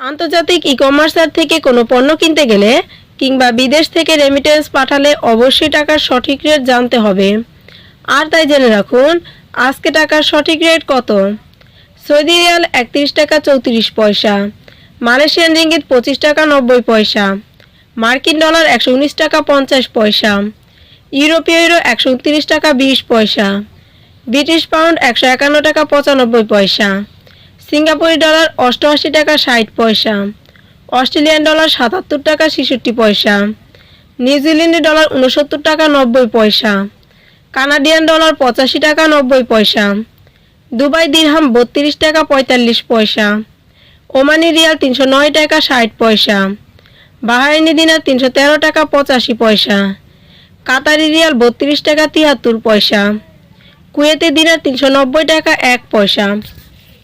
আন্তর্জাতিক ই কমার্সার থেকে কোনো পণ্য কিনতে গেলে কিংবা বিদেশ থেকে রেমিটেন্স পাঠালে অবশ্যই টাকার সঠিক রেট জানতে হবে। আর তাই জেনে রাখুন, আজকে টাকার সঠিক রেট কত? সৌদি রিয়াল একত্রিশ টাকা চৌত্রিশ পয়সা, মালয়েশিয়ান রিঙ্গিত পঁচিশ টাকা নব্বই পয়সা, মার্কিন ডলার একশো উনিশ টাকা পঞ্চাশ পয়সা, ইউরোপীয় ইউরো একশো উনত্রিশ টাকা বিশ পয়সা, ব্রিটিশ পাউন্ড একশো একান্ন টাকা পঁচানব্বই পয়সা। সিঙ্গাপুরি ডলার অষ্টআশি টাকা ষাট পয়সা, অস্ট্রেলিয়ান ডলার সাতাত্তর টাকা ছেষট্টি পয়সা নিউজিল্যান্ডি ডলার উনসত্তর টাকা নব্বই পয়সা, কানাডিয়ান ডলার পঁচাশি টাকা নব্বই পয়সা, দুবাই দিরহাম বত্রিশ টাকা পঁয়তাল্লিশ পয়সা, ওমানি রিয়াল তিনশো নয় টাকা ষাট পয়সা, বাহারিনি দিনার তিনশো তেরো টাকা পঁচাশি পয়সা, কাতারি রিয়াল বত্রিশ টাকা তিয়াত্তর পয়সা, কুয়েতি দিনার তিনশো নব্বই টাকা এক পয়সা।